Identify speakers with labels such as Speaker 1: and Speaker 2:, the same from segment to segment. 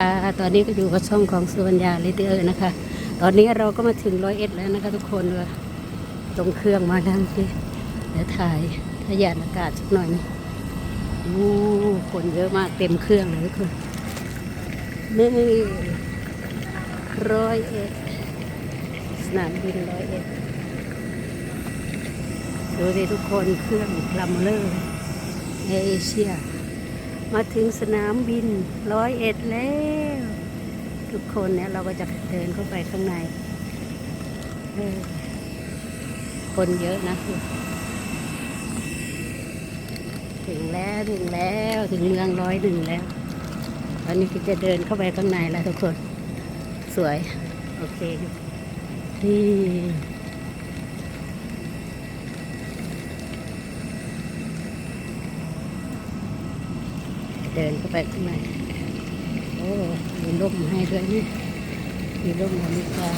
Speaker 1: ค่ะตอนนี้ก็อยู่กับช่องของสุวรรณยาลิเตอร์นะคะ ตอนนี้เราก็มาถึงร้อยเอ็ดแล้วนะคะทุกคนว่าตรงเครื่องมาดังสิเดี๋ยวถ่ายทะยานอากาศสักหน่อยนะอู้คนเยอะมากเต็มเครื่องเลยทุกคนนี่ร้อยเอ็ดสนามบินร้อยเอ็ดดูสิทุกคนเครื่องลำเลอร์เอเชีย มาถึงสนามบินร้อยเอ็ดแล้ว ทุกคนเนี่ยเราก็จะเดินเข้าไปข้างใน คนเยอะนะ ถึงแล้วถึงแล้วถึงเมืองร้อยหนึ่งแล้ว ตอนนี้ก็จะเดินเข้าไปข้างในแล้วทุกคน สวย โอเค นี่ เดินเข้าไปข้างในโอ้มีร่มให้ด้วยนี่มีร่มบริการ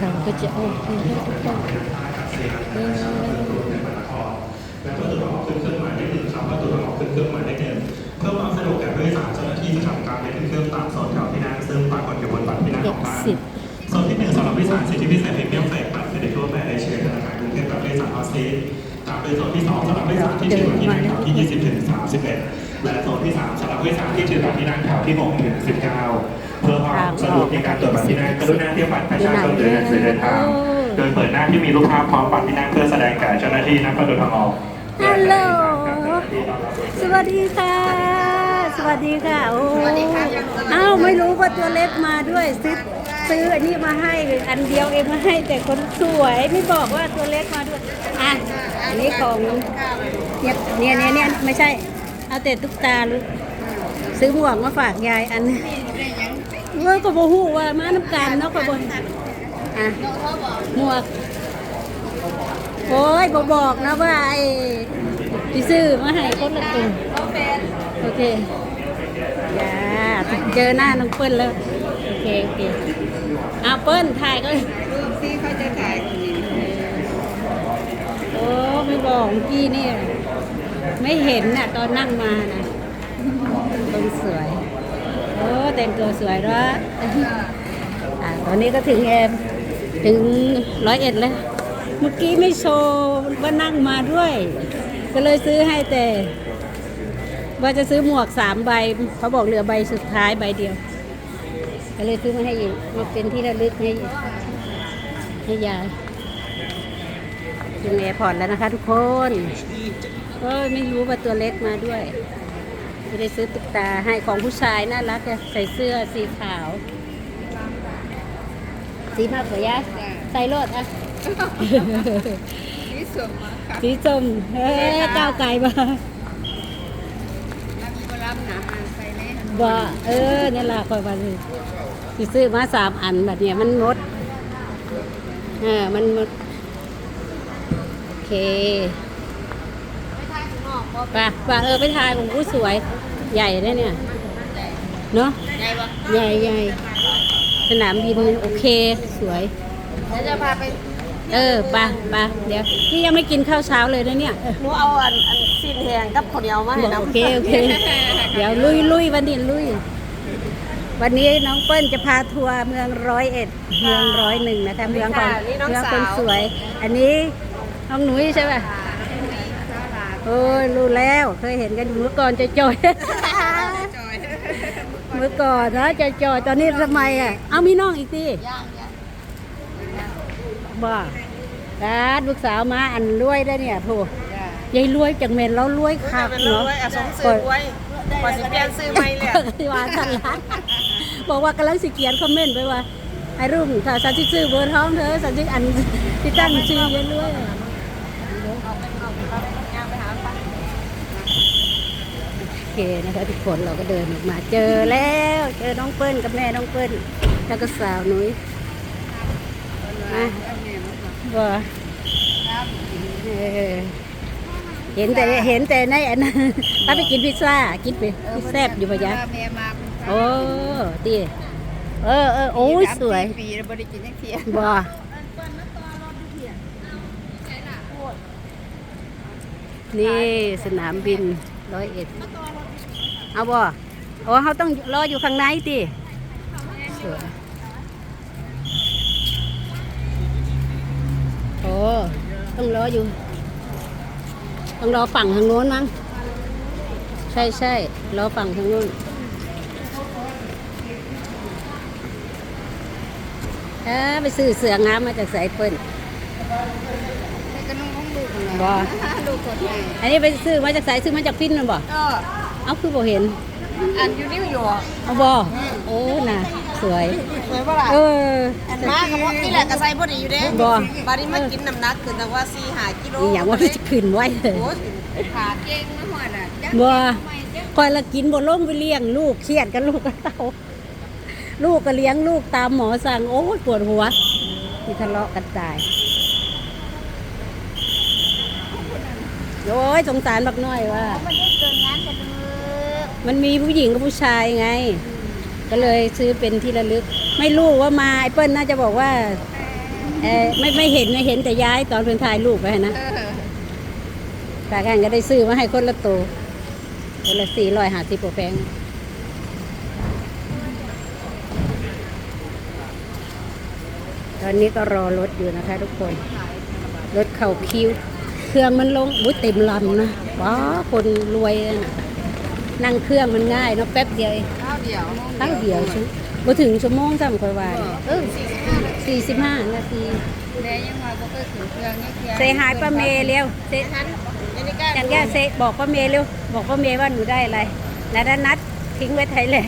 Speaker 1: เราก็จะโอเคให้ทุกคน
Speaker 2: และประตูทางออกขึ้นเครื่องหมายเลขหนึ่งครับประตูทางออกขึ้นเครื่องหมายเลขหนึ่งเพื่อความสะดวกแก่ผู้โดยสารเจ้าหน้าที่จะทำการเดินเครื่องตามโซนแถวที่นั่งซึ่งปรากฏอยู่บนบัตรที่นั่งของบ้านโซนที่หนึ่งสำหรับผู้โดยสารสิทธิพิเศษพรีเมียมเฟรบัตรเครดิตทั่วไปในเชียร์ธนาคารกรุงเทพและผู้โดยสารออสซีตามด้ วยโซนที่สองสำหรับผู้โดยสารที่ถือบัตรที่นั่งแถวที่ 20ถึง31 และโซนที่สามสำหรับผู้โดยสารที่ถือบัตรที่นั่งแถวที่6ถึง19 เพื่อความสะดวกในการตรวจบัตรที่นั่งกรุณาเตรียมบัตรประชาชนหรือหนังสือเดินทางโดยเปิดหน้าที่มีรูปภาพพร้อมบัตรที่นั่งเพื่อแสดงแก่เจ้าหน้าที่นักประตูทางออก
Speaker 1: ฮัลโหล สวัสดีค่ะ สวัสดีค่ะ โอ้อ้าว ไม่รู้ว่าตัวเล็กมาด้วยซื้อ ซื้ออันนี้มาให้อันเดียวเองมาให้แต่คนสวยไม่บอกว่าตัวเล็กมาด้วยอะอันนี้ของเนี่ยเนี่ยเนี่ยเนี่ยไม่ใช่ เอาแต่ตุ๊กตาลูกซื้อหมวกมาฝากยายอันนึงเมื่อก็บอกฮู้ว่ามาน้ำกันเนาะก็บอกอะหมวกโอ้ยบอกบอกนะว่าไอ้ที่ซื้อมาให้คนละตัวโอเคจ้าเจอหน้าน้องเปิ้ลแล้ว โอเค โอเค เอาเปิ้ลถ่ายก็
Speaker 3: รูปที่เขาจะถ่ายคนนี้
Speaker 1: โอ้ไม่บอกเมื่อกี้นี่ไม่เห็นน่ะ ตอนนั่งมานะคนสวย โอ้แต่งตัวสวยด้วยอะตอนนี้ก็ถึงแอมถึงร้อยเอ็ดแล้วเมื่อกี้ไม่โชว์ว่านั่งมาด้วย ก็เลยซื้อให้แต่ ว่าจะซื้อหมวกสามใบ เขาบอกเหลือใบสุดท้ายใบเดียว ก็เลยซื้อมาให้อีกมาเป็นที่ระลึกให้ให้ยายถึงแอร์พอร์ตแล้วนะคะทุกคนก็ไม่รู้ว่าตัวเล็กมาด้วยไม่ได้ซื้อตุ๊กตาให้ของผู้ชายน่ารักอะใส่เสื้อสีขาว สีมากกว่ายายใส่รถอะ
Speaker 3: ที่ส่งมาค่ะ
Speaker 1: สีส้มเฮ้ยก้าวไกลมา
Speaker 3: แล้วมีก็รับหนาอ่านไปเลย
Speaker 1: บ่เออนี่ล่ะคอยว่าสิสิซื้อมาสามอันแบบเนี้ยมันหมดเออมันหมดโอเค
Speaker 3: ไม่ถ่ายข้าเพราะ
Speaker 1: ไป่ะป่ะเออไปทายของผู้สวยใหญ่นะเนี่ยเนาะ
Speaker 3: ไงวะ
Speaker 1: ใหญ่ใหญ่สนามบินโอเคสวย
Speaker 3: แล้วจะพาไป
Speaker 1: เออไป่ะป่ะเดี๋ยวนี่ยังไม่กินข้าวเช้าเลยนะเนี่ย
Speaker 3: หนูเอาอันอัน สิ้นแหงกับข้าวเหนียวมาให้น้ำ
Speaker 1: โอเคโอเค เดี๋ยวลุยลุยวันนี้ลุย วันนี้น้องเปิ้ลจะพาทัวร์เมืองร้อยเอ็ดเมืองร้อยหนึ่งนะคะเมืองของเมืองคนสวย อันนี้น้องหนุ่ยใช่ป่ะโอ้ยรู้แล้วเคยเห็นกันอยู่เมื่อก่อนจะจอย
Speaker 3: จย
Speaker 1: เมื่อก่อนนะจะจอยตอนนี้ทำไมอะเอามีน้องอีกทีบ่ดาดลูกสาวมาอันรวยได้เนี่ยโถ
Speaker 3: จ้
Speaker 1: ยายรวยจังเมนแล้วรวยคัก
Speaker 3: เป็น
Speaker 1: เนาะ
Speaker 3: รวยอะสงซื้อไว้กว่าสิเปลี่ยนซื้อใหม่เลยอะ
Speaker 1: ว่าทันละบอกว่ากำลังสิเขียนคอมเมนต์ไปว่าไอ้รุ่งถ้าฉันสิซื้อเบอร์ท้องเธอฉันสิอันที่ตั้งชื่อเยอะเลยโอเคนะคะทุกคนเราก็เดินออกมาเจอแล้ว เจอน้องเปิ้ลกับแม่น้องเปิ้ลแล้วก็สาวหนุ่ยมาบ่เออ เห็นแต่เห็นแต่ในอันนั้นถ้าไปกินพิซซ่ากินไปพิซแซ่บอยู่ปะยะ
Speaker 3: แม่มา
Speaker 1: โอ้ดีเออเออโอ้ยสวย
Speaker 3: ปีแล้วบริกินยังเทีย
Speaker 1: บ่นี่สนามบินร้อยเอ็ดเอาบ่โอ้เขาต้องรออยู่ข้างในติสวยโอ้ต้องรออยู่ ต้องรอฝั่งทางโน้นมั้ง ใช่ใช่รอฝั่งทางโน้นเออไปซื้อเสืองามมาจากสายเปิ้น
Speaker 3: แต่ก็นุ่งของลูกนั่นแหละ
Speaker 1: บ่
Speaker 3: ลูกกดให้
Speaker 1: อันนี้ไปซื้อมาจากสายซื้อมาจากฟินมันบ่
Speaker 3: ก็
Speaker 1: เอาคือบ่เห็น
Speaker 3: อันอยู่นิวยอร์ก
Speaker 1: เอาบ่โอ้น่ะ สวย
Speaker 3: สวยป่ะล่ะ
Speaker 1: เออ
Speaker 3: อันมากกับว่านี่แหละกระไซบ่ได้อยู่เด้
Speaker 1: บ่
Speaker 3: บาดนี้มากินน้ำหนักคือแต่ว่า4 5กิโล
Speaker 1: อีหยังว่าจะขึ้นไว้เลย
Speaker 3: โอ้ยขาเก่งมาหอดอะจัก
Speaker 1: บ่คอยละกินบ่ลงไปเลี้ยงลูกเครียดกับลูกกับเต้าลูกก็เลี้ยงลูกตามหมอสั่งโอ้ยปวดหัวที่ทะเลาะกันตายโอ้ยสงสารบักน้อยว่า
Speaker 3: มันได้เกินงานกันเลย
Speaker 1: มันมีผู้หญิงกับผู้ชายไง ก็เลยซื้อเป็นที่ระลึก ไม่รู้ว่ามาไอ้เปิ้ลน่าจะบอกว่าเออไม่ไม่เห็นไม่เห็นแต่ย้ายตอนเป็นถ่ายรูปไปนะ
Speaker 3: เออ
Speaker 1: แต่กันก็ได้ซื้อมาให้คนละตัวคนละสี่ร้อยห้าสิบกว่าแพงตอนนี้ก็รอรถอยู่นะคะทุกคน รถเข่าคิวเครื่องมันลงอุ้ยเต็มลำนะว้าคนรวยนะนั่งเครื่องมันง่ายเนาะแป๊บเดียวเอง
Speaker 3: ข้าว เดียว
Speaker 1: ข้าวเดียวชั่วบ่ถึงชั่วโมงซ้ำค่อยว่าเออ
Speaker 3: 45นาที
Speaker 1: สี่สิบห้านาที
Speaker 3: แม่ยังว่าบ่เคยขึ้นเครื่องนี่เครื่อง
Speaker 1: เซหายป้าเมย์เร็วเซ
Speaker 3: ทันอันนี้ก็
Speaker 1: กันแก้เซบอกป้าเมย์เร็วบอกป้าเมย์ว่าหนูได้อะไรแล้วด้านนัดทิ้งไว้ไทยเลย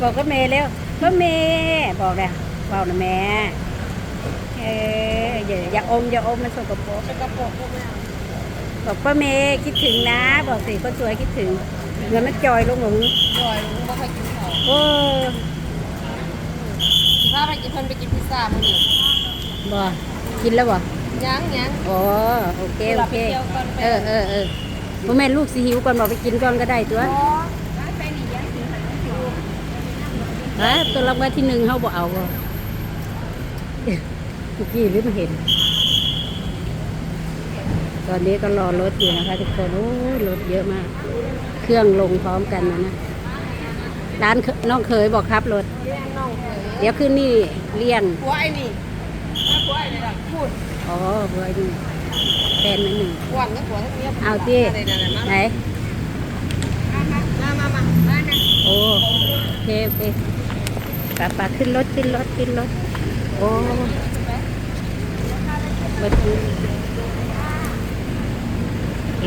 Speaker 1: บอกป้าเมย์เร็วป้าเมย์บอกเลยบอกนะแม่เอออย่าอย่าอมอย่าอมมันสกปรก
Speaker 3: สกปรกพวกแม่
Speaker 1: บอกป้าเมย์คิดถึงนะ บอกสิคนสวยคิดถึง เงินมันจอยลงหลง
Speaker 3: บ่อยลุงบ่ค่อยกินข้าว
Speaker 1: โอ้
Speaker 3: พาไปกินเพิ่นไปกินพิซซ่ามื้อนี้
Speaker 1: บ่กินแล้วบ่
Speaker 3: ยังยัง
Speaker 1: อ๋อโอเคโอเค
Speaker 3: ไปเที่ยวก่อนไป
Speaker 1: เออเออเออพ่อแม่ลูกสิหิวก่อนบอกไปกินก่อนก็ได้ตัว
Speaker 3: อ๋อร้านไปนี่ยังสิหันมาอยู่
Speaker 1: ฮะตัวรางวัลที่หนึ่งเขาบอกเอาบ่เมื่อกี้หรือไม่เห็น ตอนนี้ก็รอรถอยู่นะคะทุกคนโอ้ยรถเยอะมากเค รื่องลงพร้อมกันนะนะร้านเคน้องเคยบอกครับรถ
Speaker 3: เลี้ยงน้องเคย
Speaker 1: เดี๋ยวขึ้นนี่เลี่ยง
Speaker 3: ผัวไอ้นี่ถ้าผัวไอ้นี่ล่ะพูด
Speaker 1: อ๋อเบอร์นี่แฟนมันหนึ่ง
Speaker 3: หวังกับผัวทั้งเนี้ย
Speaker 1: เอาที่
Speaker 3: อะไรนั่นน่ะ
Speaker 1: ไหน
Speaker 3: มามามามานะ
Speaker 1: โอ้โอเคโอเคปะปะขึ้นรถขึ้นรถขึ้นรถโอ้มาดูโอเค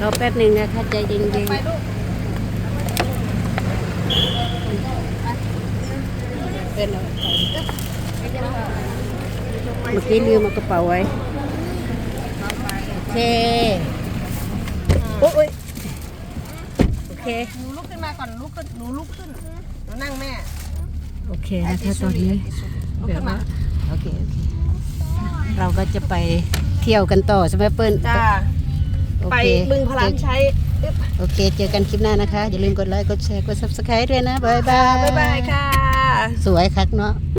Speaker 1: รอแป๊บหนึ่งนะคะใจเย็น
Speaker 3: ไปลูก
Speaker 1: ๆเป็นอะไรเมื่อกี้ลืมเอากระเป๋าไว้ โอเค โอ้ยโอเค
Speaker 3: หนูลุกขึ้นมาก่อนลุกขึ้นหนูลุกขึ้นหนูนั่งแม่
Speaker 1: โอเคนะคะตอนนี้
Speaker 3: ลุก
Speaker 1: แบบ
Speaker 3: ขึ้นมา
Speaker 1: ว่าโอเค โอเค เราก็จะไปเที่ยวกันต่อใช่ไหมเปิ้ล
Speaker 3: จ้า
Speaker 1: โอ
Speaker 3: ไป
Speaker 1: เค
Speaker 3: บึงพลานใช้
Speaker 1: โอเค เจอกันคลิปหน้านะคะ อย่าลืมกดไลค์ กดแชร์ กด subscribe ด้วยนะ บ๊ายบาย
Speaker 3: บ๊ายบายค่ะ
Speaker 1: สวยคักเนาะ